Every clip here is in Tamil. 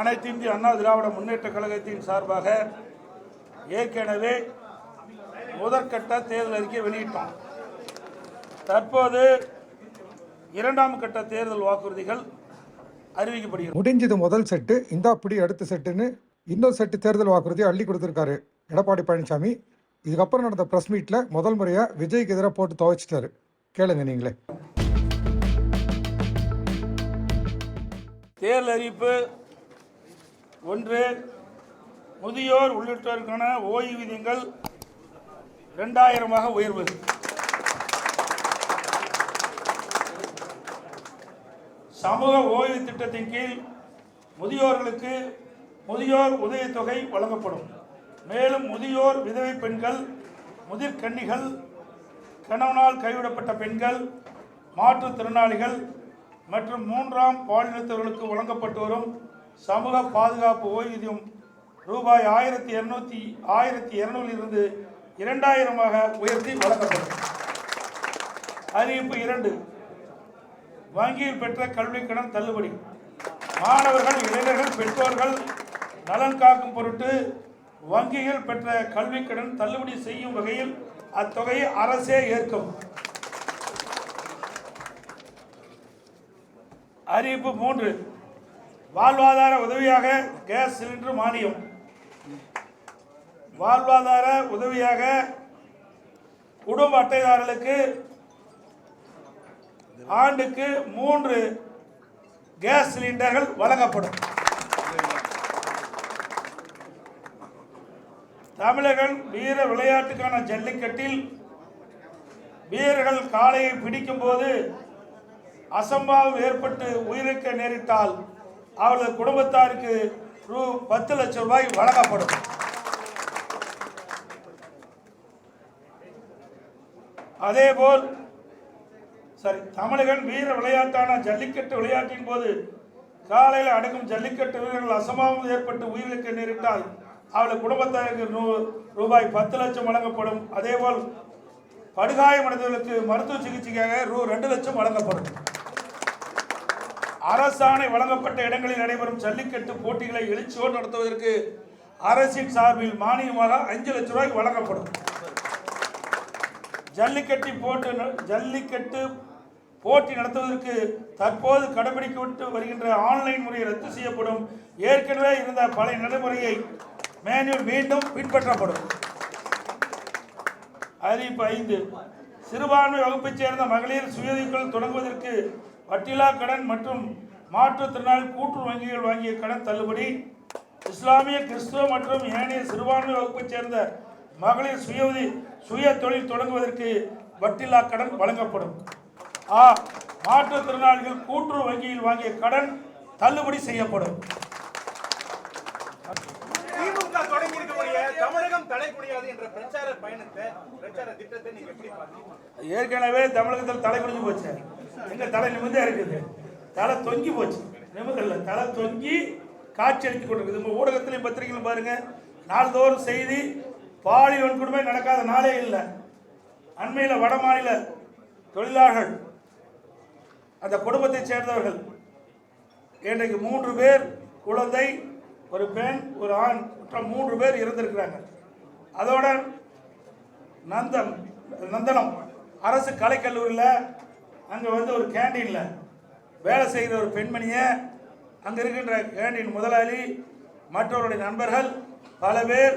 அனைத்து இந்திய அண்ணா திராவிட முன்னேற்ற கழகத்தின் சார்பாக ஏற்கனவே முதற்கட்ட தேர்தல் அறிக்கை வெளியிட்டோம். தற்போது இரண்டாம் கட்ட தேர்தல் வாக்குறுதிகள் அறிவிக்கப்படுகிறது. முடிஞ்சது முதல் செட்டு இந்தா பிடி அடுத்த செட்டுன்னு இன்னொரு செட்டு தேர்தல் வாக்குறுதி அள்ளி கொடுத்துருக்காரு எடப்பாடி பழனிசாமி. இதுக்கப்புறம் நடந்த ப்ரெஸ் மீட்டில் முதல் முறையாக விஜய்க்கு எதிராக போட்டு துவைச்சிட்டாரு. கேளுங்க நீங்களே. தேர்தல் அறிவிப்பு ஒன்று முதியோர் உள்ளிட்டோருக்கான ஓய்வூதியங்கள் ரெண்டாயிரமாக உயர்வு. சமூக ஓய்வு திட்டத்தின் கீழ் முதியோர்களுக்கு முதியோர் உதவித்தொகை வழங்கப்படும். மேலும் முதியோர் விதவை பெண்கள் முதிர்கன்னிகள் கணவனால் கைவிடப்பட்ட பெண்கள் மாற்றுத்திறனாளிகள் மற்றும் மூன்றாம் பாலினத்தவர்களுக்கு வழங்கப்பட்டு வரும் சமூக பாதுகாப்பு ஓய்வூதியம் ரூபாய் ஆயிரத்தி இருநூத்தி ஆயிரத்தி இரநூறிலிருந்து இரண்டாயிரமாக உயர்த்தி வழங்கப்படும் அறிவிப்பு இரண்டு. வங்கியில் பெற்ற கல்விக் கடன் தள்ளுபடி. மாணவர்கள் இளைஞர்கள் பெற்றோர்கள் நலன் காக்கும் பொருட்டு வங்கியில் பெற்ற கல்விக் கடன் தள்ளுபடி செய்யும் வகையில் அத்தொகையை அரசே ஏற்கும். அறிவிப்பு மூன்று. வாழ்வாதார உதவியாக கேஸ் சிலிண்டர் மானியம். வாழ்வாதார உதவியாக குடும்ப அட்டைதாரர்களுக்கு ஆண்டுக்கு மூன்று கேஸ் சிலிண்டர்கள் வழங்கப்படும். தமிழர்கள் வீர விளையாட்டுக்கான ஜல்லிக்கட்டில் வீரர்கள் காளையை பிடிக்கும் போது அசம்பாவம் ஏற்பட்டு உயிரிழக்க நேரிட்டால் அவரது குடும்பத்தாருக்கு ரூ பத்து லட்சம் ரூபாய் வழங்கப்படும். அதேபோல் சரி தமிழகன் வீர விளையாட்டான ஜல்லிக்கட்டு விளையாட்டின் போது காலையில் அடங்கும் ஜல்லிக்கட்டு வீரர்கள் அசம்பாவம் ஏற்பட்டு உயிரிழக்க நேரிட்டால் அவளது குடும்பத்தாருக்கு நூ ரூபாய் பத்து லட்சம் வழங்கப்படும். அதேபோல் படுகாயமடைந்தவர்களுக்கு மருத்துவ சிகிச்சைக்காக ரூ ரெண்டு லட்சம் வழங்கப்படும். அரசாணை வழங்கப்பட்ட இடங்களில் நடைபெறும் ஜல்லிக்கட்டு போட்டிகளை எழுச்சியோடு நடத்துவதற்கு அரசின் சார்பில் மானியமாக அஞ்சு லட்சம் ரூபாய் வழங்கப்படும். ஜல்லிக்கட்டு போட்டு ஜல்லிக்கட்டு போட்டி நடத்துவதற்கு தற்போது கடைபிடிக்கப்பட்டு வருகின்ற ஆன்லைன் முறை ரத்து செய்யப்படும். ஏற்கனவே இருந்த பழைய நடைமுறையை மேனுவல் மீண்டும் பின்பற்றப்படும். அறிவிப்பு ஐந்து. சிறுபான்மை வகுப்பைச் சேர்ந்த மகளிர் சுயதொழில் தொடங்குவதற்கு வட்டிலா கடன் மற்றும் மாற்றுத்திறனாளி கூட்டு வங்கிகள் வாங்கிய கடன் தள்ளுபடி இஸ்லாமிய கிறிஸ்துவ மற்றும் ஏனைய சிறுபான்மை வகுப்பைச் சேர்ந்த மகளிர் சுய உதவி- சுய தொழில் தொடங்குவதற்கு வட்டிலா கடன் வழங்கப்படும். ஆ மாற்றுத்திறனாளிகள் கூட்டுறவு வங்கியில் வாங்கிய கடன் தள்ளுபடி செய்யப்படும். தமிழகம் தலை குனியாது என்ற பிரச்சார பயணத்தை பிரச்சார திட்டத்தை நீங்க எப்படி பாத்தீங்க ஏற்கனவே தமிழகத்தில் தலை குடிஞ்சு போச்சு. எங்க தலை நிமிந்தே இருக்குது. தலை தொங்கி போச்சு. நிமிதல்ல தலை தொங்கி காட்சி அளித்து கொண்டிருக்குது. உங்க ஊடகத்திலையும் பத்திரிகையிலும் பாருங்க. நாள்தோறும் செய்தி பாலியல் வன்கொடுமை நடக்காத நாளே இல்லை. அண்மையில் வட மாநில தொழிலாளர்கள் அந்த குடும்பத்தைச் சேர்ந்தவர்கள் இன்றைக்கு மூன்று பேர் குழந்தை ஒரு பெண் ஒரு ஆண் மூன்று பேர் இருந்திருக்கிறாங்க அதோட நந்தன் நந்தனம். அரசு கலைக்கல்லூரியில் அங்கே வந்து ஒரு கேண்டீனில் வேலை செய்கிற ஒரு பெண்மணியை அங்கே இருக்கின்ற கேண்டீன் முதலாளி மற்றவருடைய நண்பர்கள் பல பேர்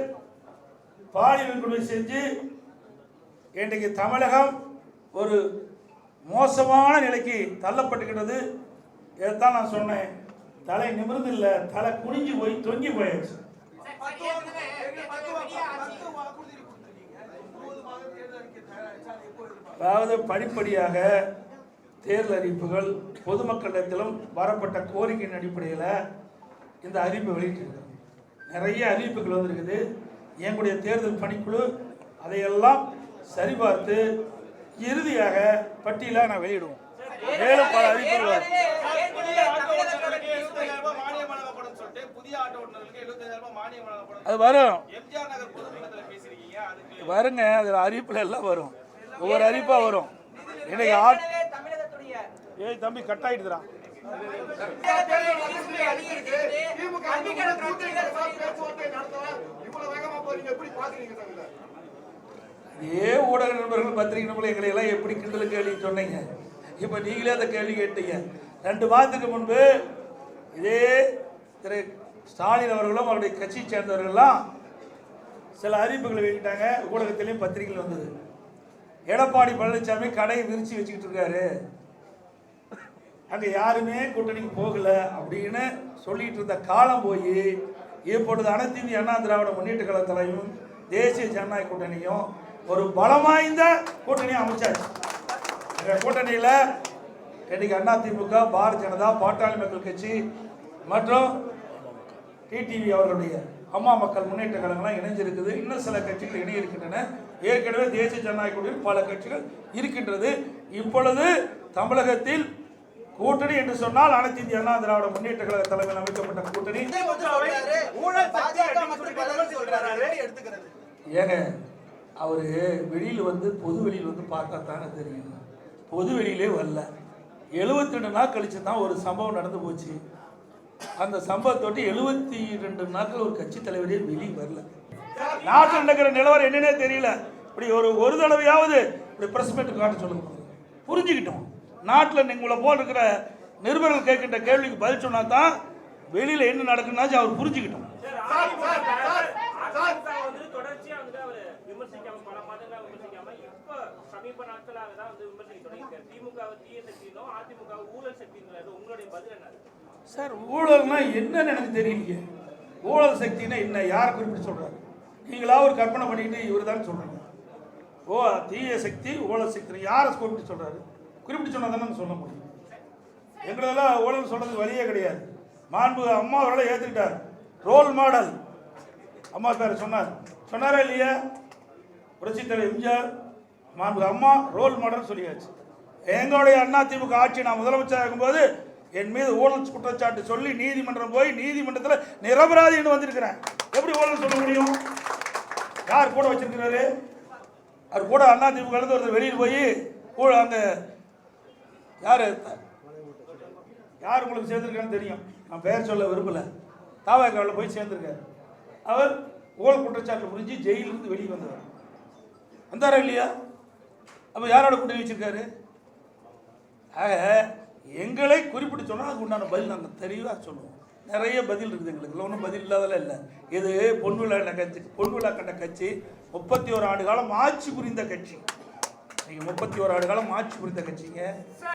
பாலியல் வன்கொடுமை செஞ்சு இன்றைக்கு தமிழகம் ஒரு மோசமான நிலைக்கு தள்ளப்பட்டுக்கிட்டது. இதைத்தான் நான் சொன்னேன். தலை நிமிர்ந்து இல்லை தலை குனிஞ்சு போய் தொங்கி போயாச்சு. அதாவது படிப்படியாக தேர்தல் அறிவிப்புகள் பொதுமக்களிடத்திலும் வரப்பட்ட கோரிக்கையின் அடிப்படையில் இந்த அறிவிப்பை வெளியிட்டிருக்கிறோம் நிறைய அறிவிப்புகள் வந்திருக்குது. எங்களுடைய தேர்தல் பணிக்குழு அதையெல்லாம் சரிபார்த்து இறுதியாக பட்டியலாக நான் வெளியிடுவோம். மேலும் பல அறிவிப்புகள் வரும். புதிய ஆட்டோ ஓட்டுநர்களுக்கு 75000 ரூபாய் மானியம் வழங்கப்படும் சொல்லிட்டு புதிய ஆட்டோ ஓட்டுநர்களுக்கு 75000 ரூபாய் மானியம் வழங்கப்படும் அது வரும் வருங்க. அதில் அறிவிப்பில் எல்லாம் வரும். ஒவ்வொரு அறிவிப்பாக வரும். இன்னைக்கு ஆட் ஏய் தம்பி கட் ஆயிடுதுடா. இதே ஊடக நண்பர்கள் பத்திரிகை நண்பர்கள் எங்களை எல்லாம் எப்படி கிண்டல் கேள்வி சொன்னீங்க? இப்போ நீங்களே அந்த கேள்வி கேட்டீங்க. ரெண்டு மாதத்துக்கு முன்பு இதே திரு ஸ்டாலின் அவர்களும் அவருடைய கட்சியை சேர்ந்தவர்கள்லாம் சில அறிவிப்புகளை வெளியிட்டாங்க. ஊடகத்திலையும் பத்திரிகையில் வந்தது. எடப்பாடி பழனிசாமி கடையை விரிச்சு வச்சுக்கிட்டு இருக்காரு. அங்கே யாருமே கூட்டணிக்கு போகலை அப்படின்னு சொல்லிட்டு இருந்த காலம் போய் இப்பொழுது அனைத்து இந்திய அண்ணா திராவிட முன்னேற்ற கழகத்திலையும் தேசிய ஜனநாயக கூட்டணியும் ஒரு பலமாய்ந்த கூட்டணியை அமைச்சாச்சு. இந்த கூட்டணியில் இன்னைக்கு அண்ணா திமுக பாரதிய ஜனதா பாட்டாளி மக்கள் கட்சி மற்றும் டிடிவி அவர்களுடைய அம்மா மக்கள் முன்னேற்ற கழகம்லாம் இணைஞ்சிருக்குது. இன்னும் சில கட்சிகள் இணையிருக்கின்றன. ஏற்கனவே தேசிய ஜனநாயக கூட்டணியில் பல கட்சிகள் இருக்கின்றது. இப்பொழுது தமிழகத்தில் கூட்டணி என்று சொன்னால் அனைத்து இந்திய அண்ணா திராவிட முன்னேற்ற கழக தலைமையில் அமைக்கப்பட்ட கூட்டணி. ஏங்க அவரு வெளியில் வந்து பொது வெளியில் வந்து பார்த்தா தானே தெரியும். பொது வெளியிலே வரல. 72 ரெண்டு நாள் கழிச்சு தான் ஒரு சம்பவம் நடந்து போச்சு. அந்த சம்பவத்தொட்டி எழுபத்தி ரெண்டு நாட்கள் ஒரு கட்சி தலைவரே வெளியே வரல. நாட்டில் நடக்கிற நிலவரம் என்னன்னே தெரியல. இப்படி ஒரு ஒரு தடவையாவது இப்படி பிரஸ் மீட் காட்ட சொல்லுங்க. புரிஞ்சுக்கிட்டோம். நாட்டில் உங்களை போல் இருக்கிற நிருபர்கள் கேட்கின்ற கேள்விக்கு பதில் சொன்னா தான் வெளியில் என்ன நடக்குன்னாச்சும் அவர் புரிஞ்சுக்கிட்டோம். சார் ஊழல்னா என்னன்னு எனக்கு தெரியலையே. ஊழல் சக்தினா என்ன? யார் குறிப்பிட்டு சொல்றாரு? நீங்களா ஒரு கற்பனை பண்ணிக்கிட்டு இவர் தான் சொல்கிறீங்க ஓ தீய சக்தி ஓல சக்தி. யாரை குறிப்பிட்டு சொல்கிறாரு குறிப்பிட்டு சொன்னால் தானே சொல்ல முடியும். எங்களதெல்லாம் ஊழல் சொல்றது வழியே கிடையாது. மாண்பு அம்மா அவரெல்லாம் ஏற்றுக்கிட்டார் ரோல் மாடல் அம்மா பேர் சொன்னார். சொன்னாரா இல்லையா? புரட்சி தலைவர் எம்ஜிஆர் மாண்பு அம்மா ரோல் மாடல் சொல்லியாச்சு. எங்களுடைய அண்ணா திமுக ஆட்சி நான் முதலமைச்சர் இருக்கும்போது என் மீது ஊழல் குற்றச்சாட்டு சொல்லி நீதிமன்றம் போய் நீதிமன்றத்தில் நிரபராதின்னு வந்திருக்கிறேன். எப்படி ஊழல் சொல்ல முடியும்? யார் கூட வச்சிருக்கிறாரு? அவர் கூட அண்ணா திமுக ஒருத்தர் வெளியில் போய் கூட அந்த யார்? யார் உங்களுக்கு சேர்ந்துருக்கான்னு தெரியும். நான் பெயர் சொல்ல விரும்பலை. தாவாக்காவில் போய் சேர்ந்துருக்கார். அவர் ஊழல் குற்றச்சாட்டு முடிஞ்சு ஜெயிலிருந்து வெளியே வந்தவர். வந்தாரா இல்லையா? அப்போ யாரோட கூட்டணி வச்சிருக்காரு? ஆக எங்களை குறிப்பிட்டு சொன்னால் அதுக்கு உண்டான பதில் நாங்கள் தெளிவாக சொல்லுவோம். நிறைய பதில் இருக்குது எங்களுக்கு. ஒன்றும் பதில் இல்லாதெல்லாம் இல்லை. இது பொன் விழா கட்சி பொன்விழா கண்ட கட்சி முப்பத்தி ஒரு ஆண்டு காலம் ஆட்சி புரிந்த கட்சி. நீங்கள் முப்பத்தி ஒரு ஆண்டு காலம் ஆட்சி புரிந்த கட்சிங்க.